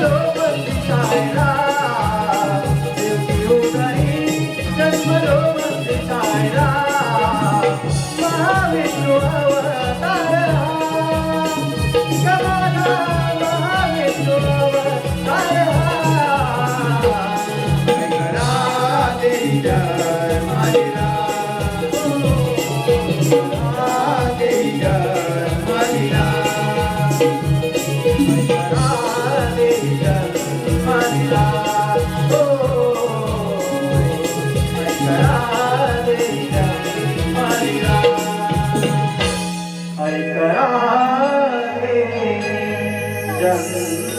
लोभ सत्ता घेऊ घेऊ तरी जन्म लोभ से छाया रा महाविष्णू अवतार हा गमागा महाविष्णू अवतार Yeah.